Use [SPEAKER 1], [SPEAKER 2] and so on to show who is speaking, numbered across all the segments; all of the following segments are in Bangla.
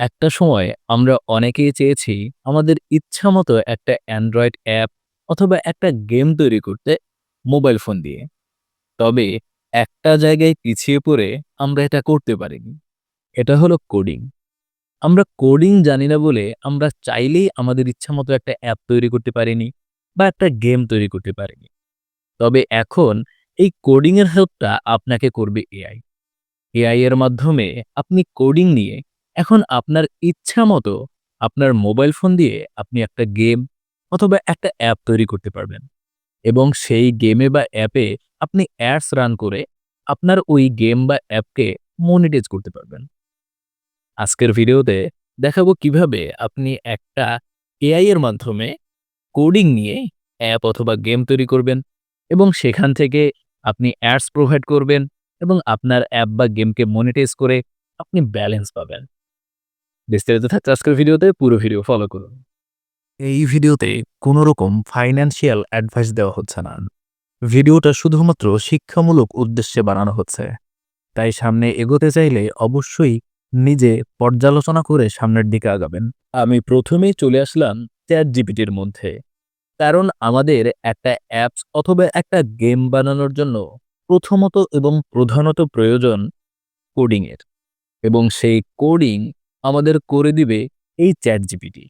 [SPEAKER 1] একটা সময় আমরা অনেকেই চেয়েছি আমাদের ইচ্ছা মতো একটা অ্যান্ড্রয়েড অ্যাপ অথবা একটা গেম তৈরি করতে মোবাইল ফোন দিয়ে। তবে একটা জায়গায় পিছিয়ে পড়ে আমরা এটা করতে পারিনি। এটা হলো কোডিং। আমরা কোডিং জানি না বলে আমরা চাইলেই আমাদের ইচ্ছা মতো একটা অ্যাপ তৈরি করতে পারিনি বা একটা গেম তৈরি করতে পারিনি। তবে এখন এই কোডিংয়ের হেল্পটা আপনাকে করবে এআই। এআই এর মাধ্যমে আপনি কোডিং নিয়ে এখন আপনার ইচ্ছা মতো আপনার মোবাইল ফোন দিয়ে আপনি একটা গেম অথবা একটা অ্যাপ তৈরি করতে পারবেন। এবং সেই গেমে বা অ্যাপে আপনি অ্যাডস রান করে আপনার ওই গেম বা অ্যাপকে মনিটাইজ করতে পারবেন। আজকের ভিডিওতে দেখাবো কীভাবে আপনি একটা এআই এর মাধ্যমে কোডিং নিয়ে অ্যাপ অথবা গেম তৈরি করবেন এবং সেখান থেকে আপনি অ্যাডস প্রোভাইড করবেন এবং আপনার অ্যাপ বা গেমকে মনিটাইজ করে আপনি ব্যালেন্স পাবেন। বিস্তারিত থাকছে আজকের ভিডিওতে পুরো ভিডিও ফলো করুন। এই ভিডিওতে কোনো রকম ফাইন্যান্সিয়াল অ্যাডভাইস দেওয়া হচ্ছে না। ভিডিওটা শুধুমাত্র শিক্ষামূলক উদ্দেশ্যে বানানো হচ্ছে। তাই সামনে এগোতে চাইলে অবশ্যই নিজে পর্যালোচনা করে সামনের দিকে আগাবেন। আমি প্রথমেই চলে আসলাম চ্যাট জিপিটির মধ্যে। কারণ আমাদের একটা অ্যাপস অথবা একটা গেম বানানোর জন্য প্রথমত এবং প্রধানত প্রয়োজন কোডিংয়ের এবং সেই কোডিং আমাদের করে দিবে এই চ্যাট জিপিটি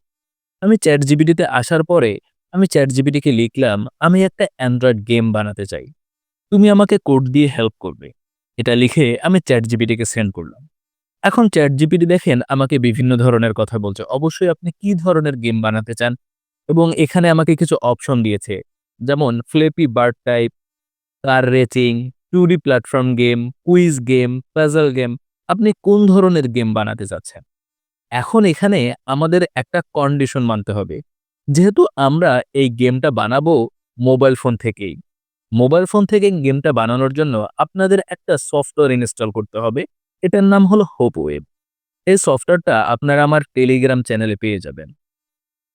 [SPEAKER 1] আমি চ্যাট জিপিটিতে আসার পরে আমি চ্যাট জিপিটিকে লিখলাম, আমি একটা অ্যান্ড্রয়েড গেম বানাতে চাই। তুমি আমাকে কোড দিয়ে হেল্প করবে। এটা লিখে আমি চ্যাট জিপিটিকে সেন্ড করলাম। এখন চ্যাট জিপিটি দেখেন আমাকে বিভিন্ন ধরনের কথা বলছে। অবশ্যই আপনি কি ধরনের গেম বানাতে চান? এবং এখানে আমাকে কিছু অপশন দিয়েছে। যেমন flappy bird type car racing two D platform game quiz game puzzle game আপনি কোন ধরনের গেম বানাতে চাচ্ছেন? এখন এখানে আমাদের একটা কন্ডিশন মানতে হবে। যেহেতু আমরা এই গেমটা বানাবো মোবাইল ফোন থেকেই। মোবাইল ফোন থেকে গেমটা বানানোর জন্য আপনাদের একটা সফটওয়্যার ইনস্টল করতে হবে। এটার নাম হলো হোপ ওয়েব এই সফটওয়্যারটা আপনারা আমার টেলিগ্রাম চ্যানেলে পেয়ে যাবেন।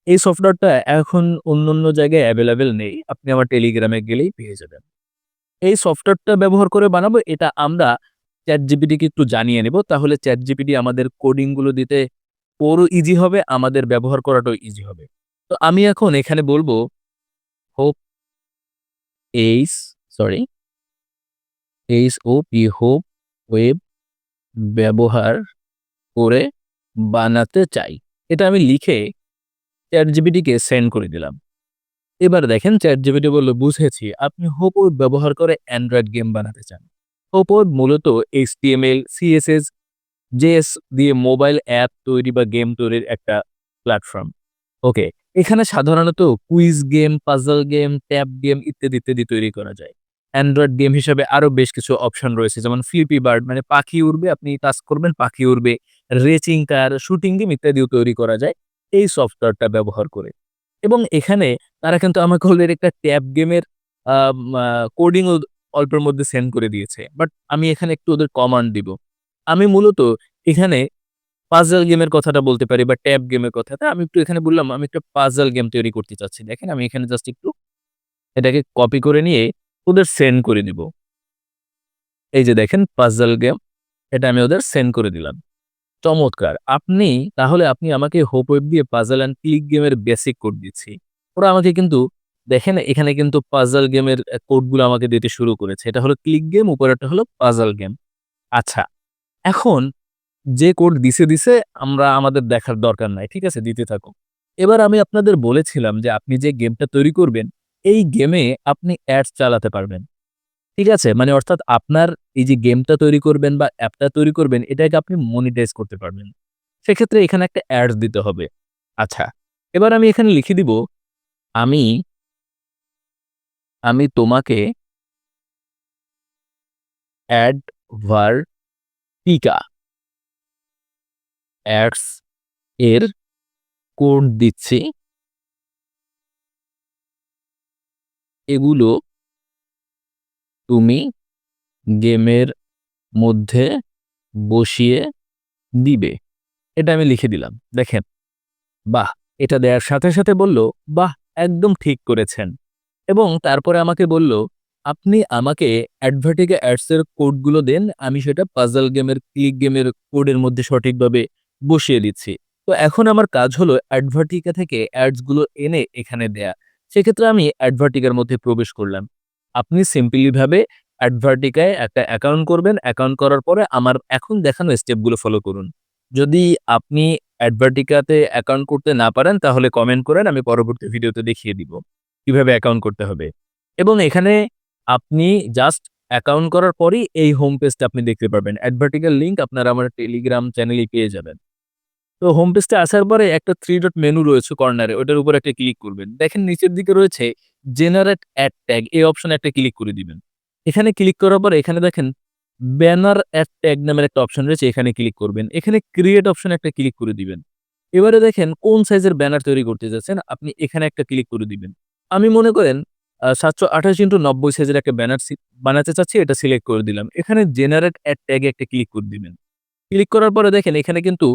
[SPEAKER 1] এই সফটওয়্যারটা এখন অন্য অন্য জায়গায় অ্যাভেলেবেল নেই। আপনি আমার টেলিগ্রামে গেলেই পেয়ে যাবেন। এই সফটওয়্যারটা ব্যবহার করে বানাবো, এটা আমরা চ্যাট জিপিটিকে একটু জানিয়ে নেব। তাহলে চ্যাট জিপিটি আমাদের কোডিংগুলো দিতে ওরও ইজি হবে, আমাদের ব্যবহার করাটাও ইজি হবে। তো আমি এখন এখানে বলব hope ace sorry H O P hope web ব্যবহার করে বানাতে চাই। এটা আমি লিখে চ্যাট জিবিটিকে সেন্ড করে দিলাম। এবার দেখেন চ্যাট জিবিটি বলল, বুঝেছি, আপনি হোপ ওয়েব ব্যবহার করে অ্যান্ড্রয়েড গেম বানাতে চান। হোপ ওয়েব মূলত এইচটিএমএল সিএসএস জেএস দিয়ে মোবাইল অ্যাপ তৈরি বা গেম তৈরির একটা প্ল্যাটফর্ম ওকে এখানে সাধারণত quiz game puzzle game tab game ইত্যাদি ইত্যাদি তৈরি করা যায়। অ্যান্ড্রয়েড গেম হিসেবে আরও বেশ কিছু অপশন রয়েছে, যেমন ফ্লিপি বার্ড মানে পাখি উড়বে, আপনি টাচ করবেন, পাখি উড়বে। রেচিং কার শুটিং গেম ইত্যাদিও তৈরি করা যায়, এই সফটওয়্যারটা ব্যবহার করে। এবং এখানে তারা কিন্তু আমাকে অলরেডি একটা ট্যাব গেমের কোডিং অল্পের মধ্যে সেন্ড করে দিয়েছে বাট আমি এখানে একটু ওদের কমান্ড দিব। আমি মূলত এখানে পাজল গেমের কথাটা বলতে পারি বা ট্যাব গেমের কথাটা। আমি একটু এখানে বললাম, আমি একটা পাজল গেম তৈরি করতে চাচ্ছি। দেখেন, আমি এখানে জাস্ট একটু এটাকে কপি করে নিয়ে ওদের সেন্ড করে দিব এই যে দেখেন পাজল গেম এটা আমি ওদের সেন্ড করে দিলাম। চমৎকার! আপনি, তাহলে আপনি আমাকে হোপ ওয়েব দিয়ে পাজল অ্যান্ড ক্লিক গেমের বেসিক কোড দিচ্ছি। ওরা আমাকে কিন্তু, দেখেন, এখানে কিন্তু পাজল গেমের কোডগুলো আমাকে দিতে শুরু করেছে। এটা হলো ক্লিক গেম উপরেরটা হলো পাজল গেম আচ্ছা এখন যে কোড দিছে দিছে আমরা আমাদের দেখার দরকার নাই, ঠিক আছে? দিতে থাকো এবার আমি আপনাদের বলেছিলাম যে আপনি যে গেমটা তৈরি করবেন, এই গেমে আপনি অ্যাডস চালাতে পারবেন। ঠিক আছে? মানে অর্থাৎ আপনার এই যে গেমটা তৈরি করবেন বা অ্যাপটা তৈরি করবেন, এটাকে আপনি মনিটাইজ করতে পারবেন। সেক্ষেত্রে এখানে একটা অ্যাডস দিতে হবে। আচ্ছা এবার আমি এখানে লিখে দিব, আমি আমি তোমাকে অ্যাড ভার টিকা। অ্যাডস এর কোড দিচ্ছি। এগুলো তুমি গেমের মধ্যে বসিয়ে দিবে। এটা আমি লিখে দিলাম, দেখেন। বাহ, এটা দেওয়ার সাথে সাথে বলল, বাহ, একদম ঠিক করেছেন। এবং তারপরে আমাকে বলল আপনি আমাকে অ্যাডভার্টিকে অ্যাডসের কোডগুলো দেন, আমি সেটা পাজল গেমের ক্লিক গেমের কোডের মধ্যে সঠিকভাবে বসিয়ে দিচ্ছি। তো এখন আমার কাজ হলো অ্যাডভার্টিকা থেকে অ্যাডসগুলো এনে এখানে দেয়া। সেক্ষেত্রে আমি অ্যাডভার্টিকার মধ্যে প্রবেশ করলাম। আপনি সিম্পলি ভাবে অ্যাডভার্টিকায় একটা অ্যাকাউন্ট করবেন। অ্যাকাউন্ট করার পরে আমার এখন দেখানো স্টেপগুলো ফলো করুন। যদি আপনি অ্যাডভার্টিকাতে অ্যাকাউন্ট করতে না পারেন, তাহলে কমেন্ট করেন, আমি পরবর্তী ভিডিওতে দেখিয়ে দিব। কীভাবে অ্যাকাউন্ট করতে হবে। এবং এখানে আপনি জাস্ট অ্যাকাউন্ট করার পরই এই হোম পেজটা আপনি দেখতে পারবেন। অ্যাডভার্টিকাল লিঙ্ক আপনারা আমার টেলিগ্রাম চ্যানেলেই পেয়ে যাবেন। তো হোম পেজটা আসার পরে একটা থ্রি ডট মেনু রয়েছে কর্নারে ওটার উপর একটা ক্লিক করবেন। দেখেন নিচের দিকে রয়েছে জেনারেট অ্যাড ট্যাগ এই অপশনে একটা ক্লিক করে দিবেন। এখানে ক্লিক করার পরে এখানে দেখেন ব্যানার অ্যাড ট্যাগ নামের একটা অপশন রয়েছে এখানে ক্লিক করবেন। এখানে ক্রিয়েট অপশন একটা ক্লিক করে দিবেন। এবারে দেখেন কোন সাইজের ব্যানার তৈরি করতে যাচ্ছেন, আপনি এখানে একটা ক্লিক করে দিবেন। আমি মনে করেন আ ৭২৮ ইন্টু ৯০ সাইজের একটা ব্যানার বানাতে চাচ্ছি, এটা সিলেক্ট করে দিলাম। এখানে জেনারেট অ্যাড ট্যাগে একটা ক্লিক করে দিবেন। ক্লিক করার পরে দেখেন, এখানে কিন্তু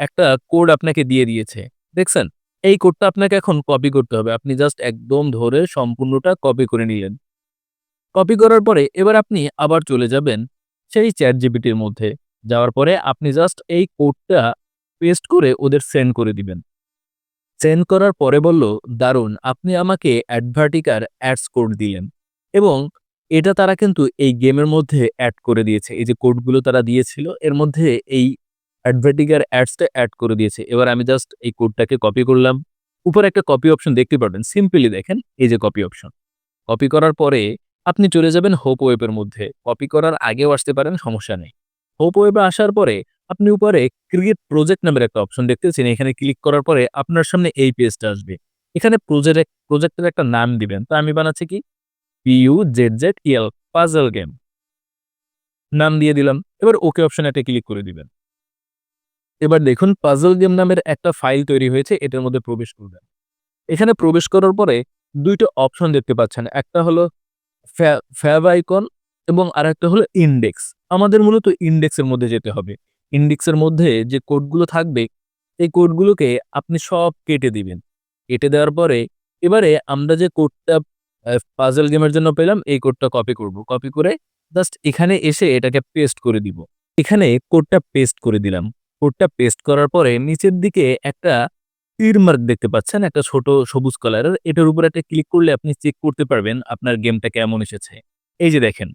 [SPEAKER 1] একটা কোড আপনাকে দিয়ে দিয়েছে। দেখছেন? এই কোডটা আপনাকে এখন কপি করতে হবে। আপনি জাস্ট একদম ধরে সম্পূর্ণটা কপি করে নিলেন। কপি করার পরে এবার আপনি আবার চলে যাবেন সেই চ্যাট এর মধ্যে। যাওয়ার পরে আপনি জাস্ট এই কোডটা পেস্ট করে ওদের সেন্ড করে দিবেন। সেন্ড করার পরে বলল, "দারুণ! আপনি আমাকে অ্যাডভার্টিকার অ্যাডস কোড দিলেন।" এবং এটা তারা কিন্তু এই গেমের মধ্যে অ্যাড করে দিয়েছে। এই যে কোডগুলো তারা দিয়েছিল এর মধ্যে এই অ্যাডভার্টিকার অ্যাডসটা অ্যাড করে দিয়েছে। এবার আমি জাস্ট এই কোডটাকে কপি করলাম। উপরে একটা কপি অপশন দেখতে পারবেন। সিম্পলি দেখেন এই যে কপি অপশন। কপি করার পরে আপনি চলে যাবেন হোপ ওয়েবের মধ্যে। কপি করার আগেও আসতে পারেন সমস্যা নেই। হোপ ওয়েবে আসার পরে আপনি উপরে ক্রিয়েট প্রজেক্ট নামের একটা অপশন দেখতেছেন। এখানে ক্লিক করার পরে আপনার সামনে এই পেজটা আসবে। এখানে প্রজেক্ট প্রজেক্টের একটা নাম দিবেন। তো আমি বানাচ্ছি কি? PUZZEL puzzle game. নাম দিয়ে দিলাম। এবার ওকে অপশন একটা ক্লিক করে দিবেন। এবার দেখুন পাজল গেম নামের একটা ফাইল তৈরি হয়েছে, এটার মধ্যে প্রবেশ করবেন। এখানে প্রবেশ করার পরে দুইটা অপশন দেখতে পাচ্ছেন। একটা হলো ফ্যা ফ্যাব আইকন এবং আরেকটা হলো ইন্ডেক্স আমাদের মূলত ইন্ডেক্সের মধ্যে যেতে হবে। ইনডেক্সের মধ্যে যে কোডগুলো থাকবে, এই কোডগুলোকে আপনি সব কেটে দিবেন। কেটে দেওয়ার পরে এবারে আমরা যে কোডটা পাজল গেমের জন্য পেলাম, এই কোডটা কপি করব। কপি করে জাস্ট এখানে এসে এটাকে পেস্ট করে দিব। এখানে কোডটা পেস্ট করে দিলাম। কোডটা পেস্ট করার পরে নিচের দিকে একটা তীর মার্ক দেখতে পাচ্ছেন, একটা ছোট সবুজ কালারের। এটার উপর একটা ক্লিক করলে আপনি চেক করতে পারবেন আপনার গেমটা কেমন এসেছে। এই যে দেখেন।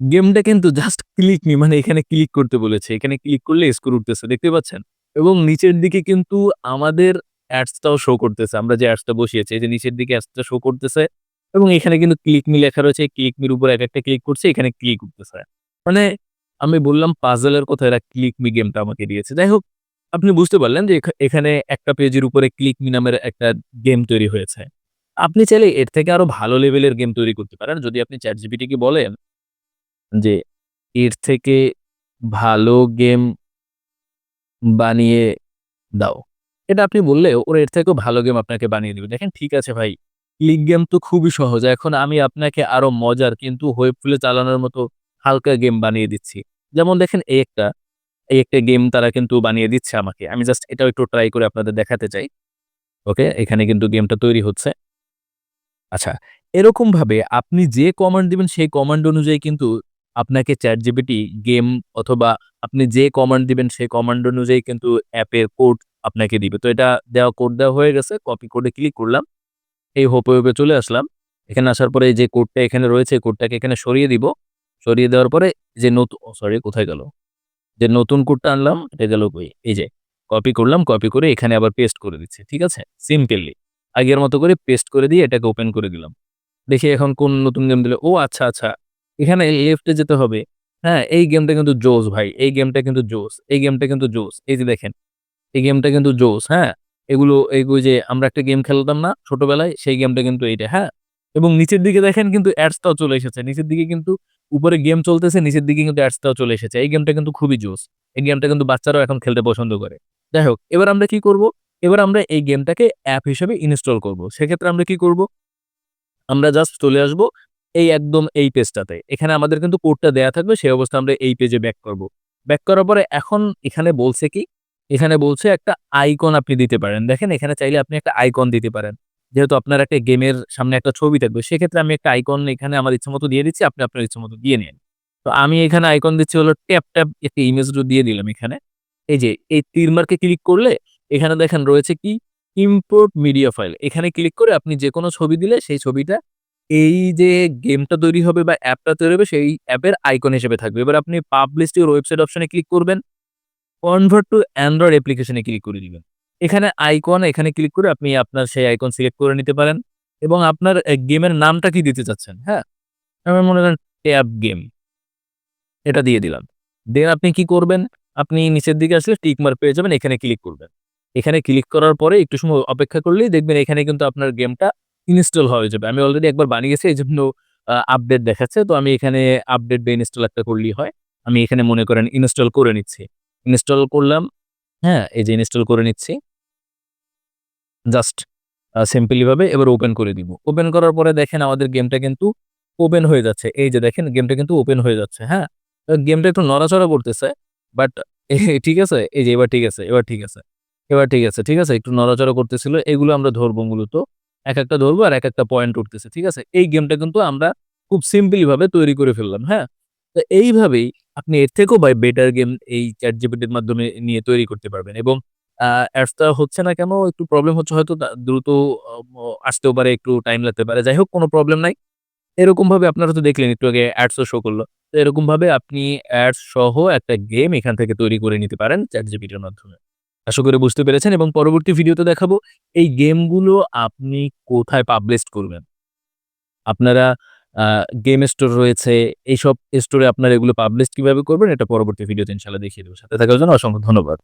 [SPEAKER 1] গেমটা কিন্তু জাস্ট ক্লিক মি মানে এখানে ক্লিক করতে বলেছে। এখানে ক্লিক করলে স্কোর উঠতেছে, দেখতে পাচ্ছেন? এবং নিচের দিকে কিন্তু আমাদের অ্যাডসটাও শো করতেছে। আমরা যে অ্যাডসটা বসিয়েছি যে নিচের দিকে অ্যাডসটা শো করতেছে এবং এখানে কিন্তু ক্লিক মি লেখা রয়েছে। ক্লিক মির উপর এক একটা ক্লিক করছে, এখানে ক্লিক উঠতেছে। মানে আমি বললাম পাজলের কথা, এরা ক্লিক মি গেমটা আমাকে দিয়েছে। যাই হোক, আপনি বুঝতে পারলেন যে এখা, এখানে একটা পেজের উপরে ক্লিক মি নামের একটা গেম তৈরি হয়েছে। আপনি চাইলে এর থেকে আরও ভালো লেভেলের গেম তৈরি করতে পারেন। যদি আপনি ChatGPT কে বলেন যে এর থেকে ভালো গেম বানিয়ে দাও। এটা আপনি বললে ওরা এর থেকেও ভালো গেম আপনাকে বানিয়ে দিবে। দেখেন ঠিক আছে ভাই। ক্লিক গেম তো খুবই সহজ। এখন আমি আপনাকে আরও মজার কিন্তু ওয়েব ফুলে চালানোর মতো হালকা গেম বানিয়ে দিচ্ছি। যেমন দেখেন এই একটা, এই একটা গেম তারা কিন্তু বানিয়ে দিচ্ছে আমাকে। আমি জাস্ট এটাও একটু ট্রাই করে আপনাদের দেখাতে চাই। ওকে? এখানে কিন্তু গেমটা তৈরি হচ্ছে। আচ্ছা, এরকমভাবে আপনি যে কমান্ড দিবেন সেই কমান্ড অনুযায়ী কিন্তু আপনাকে ChatGPT গেম অথবা আপনি যে কমান্ড দিবেন সেই কমান্ড অনুযায়ী কিন্তু অ্যাপের কোড আপনাকে দিবে। তো এটা দেওয়া কোড দেওয়া হয়ে গেছে। কপি কোডে ক্লিক করলাম। এই হোপে হোপে চলে আসলাম। এখানে আসার পরে যে কোডটা এখানে রয়েছে কোডটাকে এখানে সরিয়ে দিব। সরিয়ে দেওয়ার পরে যে নতুন সরি কোথায় গেল? যে নতুন কোডটা আনলাম এটা গেল কই? এই যে কপি করলাম। কপি করে এখানে আবার পেস্ট করে দিচ্ছি। ঠিক আছে? সিম্পলি। আগের মতো করে পেস্ট করে দিয়ে এটাকে ওপেন করে দিলাম। দেখি এখন কোন নতুন গেম দিল। ও আচ্ছা, আচ্ছা। এখানে লেফটে যেতে হবে। হ্যাঁ? এই গেমটা কিন্তু জোস ভাই। এই গেমটা কিন্তু জোস। এই গেমটা কিন্তু জোস। এই যে দেখেন। এই গেমটা কিন্তু জোস। হ্যাঁ? এগুলো ওই যে আমরা একটা গেম খেলতাম না ছোটবেলায়, সেই গেমটা কিন্তু এইটা। হ্যাঁ? এবং নিচের দিকে দেখেন কিন্তু অ্যাডসটাও চলে এসেছে। নিচের দিকে কিন্তু উপরে গেম চলতেছে, নিচের দিকে কিন্তু অ্যাডসটাও চলে এসেছে। এই গেমটা কিন্তু খুবই জোস। এই গেমটা কিন্তু বাচ্চারাও এখন খেলতে পছন্দ করে। যাই হোক, এবার আমরা কি করব? এবার আমরা এই গেমটাকে অ্যাপ হিসেবে ইনস্টল করব। সেক্ষেত্রে আমরা কি করব? আমরা জাস্ট চলে আসব এই একদম এই পেজটাতে। এখানে আমাদের কিন্তু কোডটা দেয়া থাকবে সেই অবস্থা আমরা এই পেজে ব্যাক করব। ব্যাক করার পরে এখন এখানে বলছে কি? এখানে বলছে একটা আইকন আপনি দিতে পারেন। দেখেন এখানে চাইলে আপনি একটা আইকন দিতে পারেন। যেহেতু আপনার একটা গেমের সামনে একটা ছবি থাকবে সেক্ষেত্রে আমি একটা আইকন এখানে আমার ইচ্ছামত দিয়ে দিচ্ছি। আপনি আপনার ইচ্ছামত দিয়ে নিন। তো আমি এখানে আইকন দিচ্ছি হলো ট্যাপ, ট্যাপ একটা ইমেজ দিয়ে দিলাম এখানে। এই যে এই তীর মার্কে ক্লিক করলে এখানে দেখেন রয়েছে কি ইম্পোর্ট মিডিয়া ফাইল এখানে ক্লিক করে আপনি যে কোনো ছবি দিলে সেই ছবিটা এই যে গেমটা তৈরি হবে বা অ্যাপটা তৈরি হবে, সেই অ্যাপের আইকন হিসেবে থাকবে। এবার আপনি পাবলিশ ইউর ওয়েবসাইট অপশনে ক্লিক করবেন কনভার্ট টু অ্যান্ড্রয়েড অ্যাপ্লিকেশনে ক্লিক করে দিবেন। এখানে আইকন এখানে ক্লিক করে আপনি আপনার সেই আইকন সিলেক্ট করে নিতে পারেন এবং আপনার গেমের নামটা কি দিতে চাচ্ছেন হ্যাঁ? আমার মনে করেন ট্যাব গেম এটা দিয়ে দিলাম। দেন আপনি কি করবেন? আপনি নিচের দিকে আসলে টিক মার্ক পেয়ে যাবেন, এখানে ক্লিক করবেন। এখানে ক্লিক করার পরে একটু সময় অপেক্ষা করলেই দেখবেন এখানে কিন্তু আপনার গেমটা ইনস্টল হয়ে যাবে। আমি অলরেডি একবার বানিয়েছি এই জন্য আপডেট দেখাচ্ছে। তো আমি এখানে আপডেট বা ইনস্টল একটা করলেই হয়। আমি এখানে মনে করেন ইনস্টল করে নিচ্ছি। ইনস্টল করলাম হ্যাঁ এই যে ইনস্টল করে নিচ্ছি। জাস্ট সিম্পলি ভাবে এবার ওপেন করে দিব। ওপেন করার পরে দেখেন আমাদের গেমটা কিন্তু ওপেন হয়ে যাচ্ছে। এই যে দেখেন গেমটা কিন্তু ওপেন হয়ে যাচ্ছে হ্যাঁ? গেমটা একটু নড়াচড়া করতেছে বাট ঠিক আছে? এই যে এবার ঠিক আছে, এবার ঠিক আছে। এবার ঠিক আছে ঠিক আছে? একটু নড়াচড়া করতেছিল, এগুলো আমরা ধরবো মূলত এক একটা ধরবো আর এক একটা পয়েন্ট উঠতেছে, ঠিক আছে? এই গেমটা কিন্তু আমরা খুব সিম্পলি ভাবে তৈরি করে ফেললাম হ্যাঁ? তো এইভাবেই আপনি এর থেকেও বাই বেটার গেম এই চ্যাট জিপিটির মাধ্যমে নিয়ে তৈরি করতে পারবেন এবং অ্যাডসটা হচ্ছে না কেন একটু প্রবলেম হচ্ছে, হয়তো দ্রুত আসতেও পারে, একটু টাইম লাগতে পারে, যাই হোক, কোনো প্রবলেম নাই। এরকম ভাবে আপনারা তো দেখলেন, একটু আগে অ্যাডসও শো করল। তো এরকম ভাবে আপনি অ্যাডস সহ একটা গেম এখান থেকে তৈরি করে নিতে পারেন চ্যাট জিপিটির মাধ্যমে। আশা করে বুঝতে পেরেছেন এবং পরবর্তী ভিডিওতে দেখাবো এই গেমগুলো আপনি কোথায় পাবলিশ করবেন। আপনারা গেম স্টোর রয়েছে, এইসব স্টোরে আপনারা এগুলো পাবলিশ কীভাবে করবেন, এটা পরবর্তী ভিডিওতে ইনশাল্লাহ দেখিয়ে দেবো। সাথে থাকার জন্য অসংখ্য ধন্যবাদ।